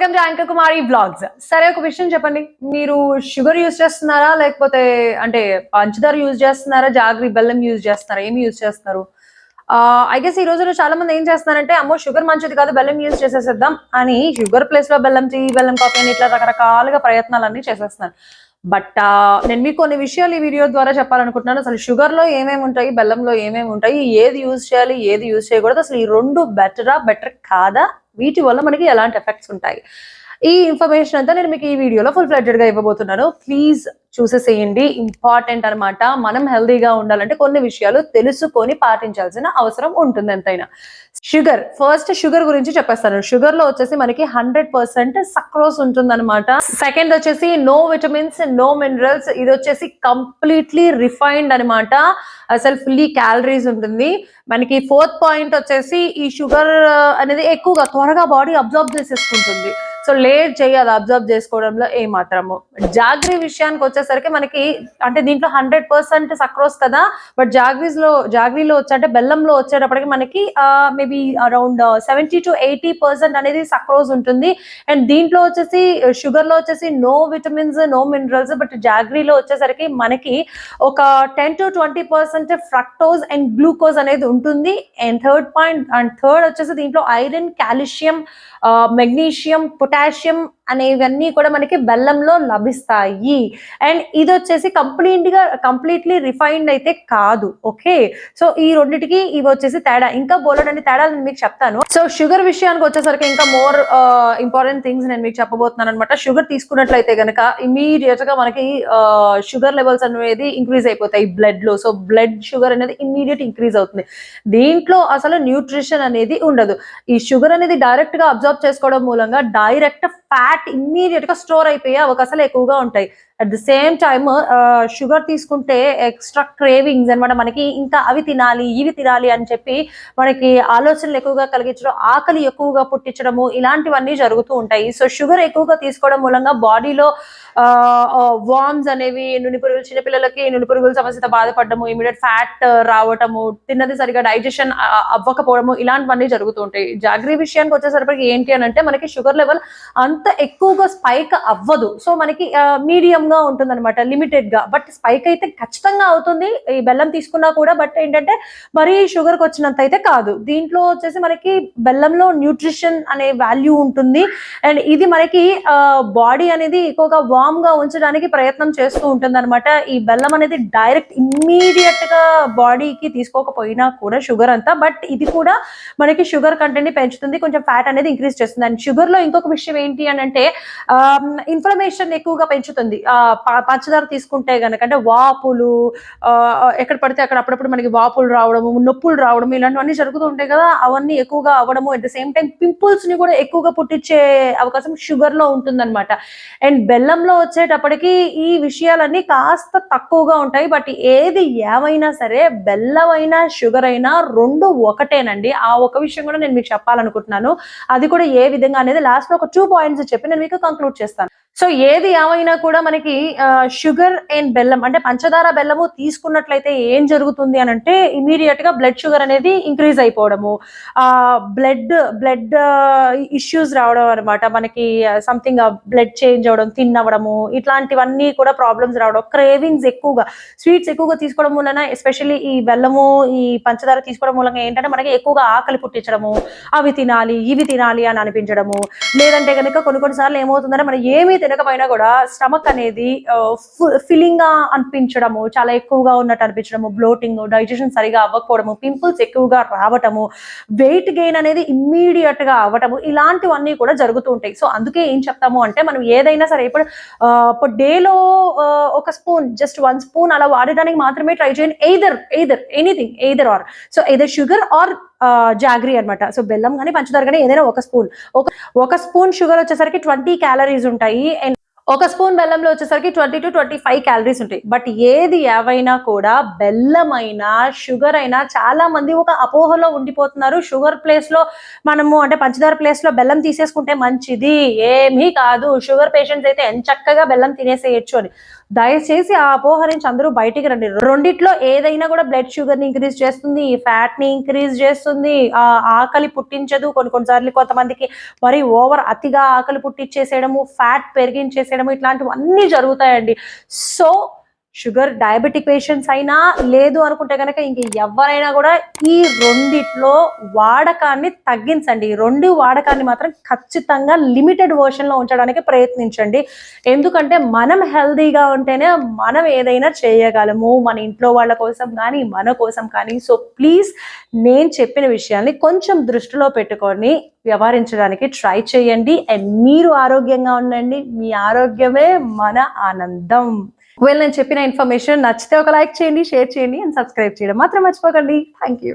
Welcome to anchor Kumari blogs సరే ఒక విషయం చెప్పండి. మీరు షుగర్ యూజ్ చేస్తున్నారా? లేకపోతే అంటే పంచదార యూజ్ చేస్తున్నారా? జాగ్రీ బెల్లం యూజ్ చేస్తున్నారా? ఏమి యూజ్ చేస్తున్నారు ఐ గెస్ ఈ రోజుల్లో చాలా మంది ఏం చేస్తున్నారంటే అమ్మో షుగర్ మంచిది కాదు బెల్లం యూజ్ చేసేసేద్దాం అని షుగర్ ప్లేస్లో బెల్లం టీ బెల్లం కాఫీ అని ఇట్లా రకరకాలుగా ప్రయత్నాలన్నీ చేసేస్తున్నారు. బట్ నేను మీకు కొన్ని విషయాలు ఈ వీడియో ద్వారా చెప్పాలనుకుంటున్నాను. అసలు షుగర్లో ఏమేమి ఉంటాయి బెల్లంలో ఏమేమి ఉంటాయి ఏది యూజ్ చేయాలి ఏది యూజ్ చేయకూడదు. అసలు ఈ రెండు బెటరా బెటర్ కాదా? వీటి వల్ల మనకి ఎలాంటి ఎఫెక్ట్స్ ఉంటాయి? ఈ ఇన్ఫర్మేషన్ అంతా నేను మీకు ఈ వీడియోలో ఫుల్ ఫ్లెడ్జెడ్గా ఇవ్వబోతున్నాను. ప్లీజ్ చూసేసేయండి. ఇంపార్టెంట్ అన్నమాట. మనం హెల్దీగా ఉండాలంటే కొన్ని విషయాలు తెలుసుకొని పాటించాల్సిన అవసరం ఉంటుంది ఎంతైనా. షుగర్ ఫస్ట్ షుగర్ గురించి చెప్పేస్తాను. షుగర్లో వచ్చేసి మనకి హండ్రెడ్ పర్సెంట్ సక్రోస్ ఉంటుంది అనమాట సెకండ్ వచ్చేసి నో విటమిన్స్ నో మినరల్స్ ఇది వచ్చేసి కంప్లీట్లీ రిఫైన్డ్ అనమాట అసలు ఫుల్లీ క్యాలరీస్ ఉంటుంది. మనకి ఫోర్త్ పాయింట్ వచ్చేసి ఈ షుగర్ అనేది ఎక్కువగా త్వరగా బాడీ అబ్జర్వ్ చేసేసుకుంటుంది. సో లేట్ చేయాలి అబ్జర్వ్ చేసుకోవడంలో ఏ మాత్రము జాగ్రీ విషయానికి వచ్చేసరికి మనకి అంటే దీంట్లో హండ్రెడ్ పర్సెంట్ సక్రోస్ కదా బట్ జాగ్రీస్లో జాగ్రీలో వచ్చే అంటే బెల్లంలో వచ్చేటప్పటికి మనకి maybe around seventy to eighty percent అనేది సక్రోస్ ఉంటుంది. అండ్ దీంట్లో వచ్చేసి షుగర్లో వచ్చేసి no vitamins no minerals but జాగ్రీలో వచ్చేసరికి మనకి ఒక ten to twenty percent fructose and glucose అనేది ఉంటుంది. And third point and third వచ్చేసి దీంట్లో ఐరన్ కాల్షియం మెగ్నీషియం പൊട്ടാഷ്യം అనేవన్నీ కూడా మనకి బెల్లంలో లభిస్తాయి. అండ్ ఇది వచ్చేసి కంప్లీట్గా కంప్లీట్లీ రిఫైన్డ్ అయితే కాదు. ఓకే? సో ఈ రెండింటికి ఇవి వచ్చేసి తేడా. ఇంకా బోలెడని తేడాలు నేను మీకు చెప్తాను. సో షుగర్ విషయానికి వచ్చేసరికి ఇంకా మోర్ ఇంపార్టెంట్ థింగ్స్ నేను మీకు చెప్పబోతున్నాను అనమాట షుగర్ తీసుకున్నట్లయితే కనుక ఇమీడియట్గా మనకి షుగర్ లెవెల్స్ అనేది ఇంక్రీజ్ అయిపోతాయి బ్లడ్లో సో బ్లడ్ షుగర్ అనేది ఇమీడియట్ ఇంక్రీజ్ అవుతుంది. దీంట్లో అసలు న్యూట్రిషన్ అనేది ఉండదు. ఈ షుగర్ అనేది డైరెక్ట్గా అబ్జర్వ్ చేసుకోవడం మూలంగా డైరెక్ట్ ఫ్యాట్ ఇమ్మీడియట్గా స్టోర్ అయిపోయే అవకాశాలు ఎక్కువగా ఉంటాయి. At the same time sugar తీసుకుంటే ఎక్స్ట్రా క్రేవింగ్స్ అనమాట మనకి. ఇంకా అవి తినాలి ఇవి తినాలి అని చెప్పి మనకి ఆలోచనలు ఎక్కువగా కలిగించడం ఆకలి ఎక్కువగా పుట్టించడము ఇలాంటివన్నీ జరుగుతూ ఉంటాయి. సో షుగర్ ఎక్కువగా తీసుకోవడం మూలంగా బాడీలో వార్మ్స్ uh, uh, అనేవి నుని పురుగులు చిన్నపిల్లలకి నుని పురుగుల సమస్యతో బాధపడము ఇమీడియట్ ఫ్యాట్ uh, రావటము తిన్నది సరిగా డైజెషన్ అవ్వకపోవడము ఇలాంటివన్నీ జరుగుతూ ఉంటాయి. జాగ్రీ విషయానికి వచ్చేసరికి ఏంటి అని అంటే మనకి షుగర్ లెవెల్ అంత ఎక్కువగా స్పైక్ అవ్వదు. సో మనకి మీడియం గా ఉంటుంది అనమాట లిమిటెడ్గా. బట్ స్పైక్ అయితే ఖచ్చితంగా అవుతుంది. ఈ బెల్లం తీసుకున్నా కూడా బట్ ఏంటంటే మరీ షుగర్కి వచ్చినంత అయితే కాదు. దీంట్లో వచ్చేసి మనకి బెల్లంలో న్యూట్రిషన్ అనే వాల్యూ ఉంటుంది. అండ్ ఇది మనకి బాడీ అనేది ఎక్కువగా వామ్గా ఉంచడానికి ప్రయత్నం చేస్తూ ఉంటుంది అనమాట ఈ బెల్లం అనేది డైరెక్ట్ ఇమ్మీడియట్గా బాడీకి తీసుకోకపోయినా కూడా షుగర్ అంతా. బట్ ఇది కూడా మనకి షుగర్ కంటెంట్ని పెంచుతుంది. కొంచెం ఫ్యాట్ అనేది ఇంక్రీజ్ చేస్తుంది. అండ్ షుగర్లో ఇంకొక విషయం ఏంటి అని అంటే ఇన్ఫ్లమేషన్ ఎక్కువగా పెంచుతుంది. పంచదార తీసుకుంటే కనుక అంటే వాపులు ఎక్కడ పడితే అక్కడ అప్పుడప్పుడు మనకి వాపులు రావడము నొప్పులు రావడము ఇలాంటివన్నీ జరుగుతూ ఉంటాయి కదా అవన్నీ ఎక్కువగా అవ్వడము అట్ ద సేమ్ టైం పింపుల్స్ని కూడా ఎక్కువగా పుట్టించే అవకాశం షుగర్లో ఉంటుందన్నమాట. అండ్ బెల్లంలో వచ్చేటప్పటికి ఈ విషయాలన్నీ కాస్త తక్కువగా ఉంటాయి బట్ ఏది ఏమైనా సరే బెల్లం అయినా షుగర్ అయినా రెండు ఒకటేనండి. ఆ ఒక విషయం కూడా నేను మీకు చెప్పాలనుకుంటున్నాను. అది కూడా ఏ విధంగా అనేది లాస్ట్లో ఒక టూ పాయింట్స్ చెప్పి నేను మీకు కంక్లూడ్ చేస్తాను. సో ఏది ఏమైనా కూడా మనకి షుగర్ అండ్ బెల్లం అంటే పంచదార బెల్లము తీసుకున్నట్లయితే ఏం జరుగుతుంది అని అంటే ఇమీడియట్గా బ్లడ్ షుగర్ అనేది ఇంక్రీజ్ అయిపోవడము. ఆ బ్లడ్ బ్లడ్ ఇష్యూస్ రావడం అనమాట మనకి సంథింగ్ బ్లడ్ చేంజ్ అవడం తిన్నవడము ఇట్లాంటివన్నీ కూడా ప్రాబ్లమ్స్ రావడం క్రేవింగ్స్ ఎక్కువగా స్వీట్స్ ఎక్కువగా తీసుకోవడం వలన ఎస్పెషల్లీ ఈ బెల్లము ఈ పంచదార తీసుకోవడం మూలంగా ఏంటంటే మనకి ఎక్కువగా ఆకలి పుట్టించడము అవి తినాలి ఇవి తినాలి అని అనిపించడము. లేదంటే కనుక కొన్ని కొన్నిసార్లు ఏమవుతుందంటే మనం ఏమి తినకపోయినా కూడా స్టమక్ అనేది ఫిల్లింగ్గా అనిపించడము చాలా ఎక్కువగా ఉన్నట్టు అనిపించడము బ్లోటింగ్ డైజెషన్ సరిగా అవ్వకపోవడము పింపుల్స్ ఎక్కువగా రావటము వెయిట్ గెయిన్ అనేది ఇమ్మీడియట్గా అవ్వటము ఇలాంటివన్నీ కూడా జరుగుతూ ఉంటాయి. సో అందుకే ఏం చెప్తాము అంటే మనం ఏదైనా సరే ఇప్పుడు ఇప్పుడు డేలో ఒక స్పూన్ జస్ట్ వన్ స్పూన్ అలా వాడడానికి మాత్రమే ట్రై చేయండి. Either either anything either or so either sugar or jaggery అనమాట సో బెల్లం కానీ పంచదార కానీ ఏదైనా ఒక స్పూన్. ఒక ఒక స్పూన్ షుగర్ వచ్చేసరికి ట్వంటీ క్యాలరీస్ ఉంటాయి. అండ్ ఒక స్పూన్ బెల్లంలో వచ్చేసరికి twenty to twenty five calories ఉంటాయి. బట్ ఏది ఏవైనా కూడా బెల్లం అయినా షుగర్ అయినా చాలా మంది ఒక అపోహలో ఉండిపోతున్నారు. షుగర్ ప్లేస్లో మనము అంటే పంచదార ప్లేస్లో బెల్లం తీసేసుకుంటే మంచిది. ఏమీ కాదు. షుగర్ పేషెంట్స్ అయితే ఎంచక్కగా బెల్లం తినేసేయచ్చు అని. దయచేసి ఆ అపోహ నుంచి అందరూ బయటికి రండి. రెండిట్లో ఏదైనా కూడా బ్లడ్ షుగర్ని ఇంక్రీజ్ చేస్తుంది. ఫ్యాట్ని ఇంక్రీజ్ చేస్తుంది. ఆ ఆకలి పుట్టించదు. కొన్ని కొన్నిసార్లు కొంతమందికి మరి ఓవర్ అతిగా ఆకలి పుట్టించేసేయడము ఫ్యాట్ పెరిగించేసేయడము ఇట్లాంటివన్నీ జరుగుతాయండి. సో షుగర్ డయాబెటిక్ పేషెంట్స్ అయినా లేదు అనుకుంటే కనుక ఇంక ఎవరైనా కూడా ఈ రెండిట్లో వాడకాన్ని తగ్గించండి. ఈ రెండు వాడకాన్ని మాత్రం ఖచ్చితంగా లిమిటెడ్ వర్షన్లో ఉంచడానికి ప్రయత్నించండి. ఎందుకంటే మనం హెల్దీగా ఉంటేనే మనం ఏదైనా చేయగలము. మన ఇంట్లో వాళ్ళ కోసం కానీ మన కోసం కానీ. సో ప్లీజ్ నేను చెప్పిన విషయాన్ని కొంచెం దృష్టిలో పెట్టుకొని వ్యవహరించడానికి ట్రై చేయండి. అండ్ మీరు ఆరోగ్యంగా ఉండండి. మీ ఆరోగ్యమే మన ఆనందం. ఒకవేళ నేను చెప్పిన ఇన్ఫర్మేషన్ నచ్చితే ఒక లైక్ చేయండి షేర్ చేయండి అండ్ సబ్స్క్రైబ్ చేయడం మాత్రం మర్చిపోకండి. Thank you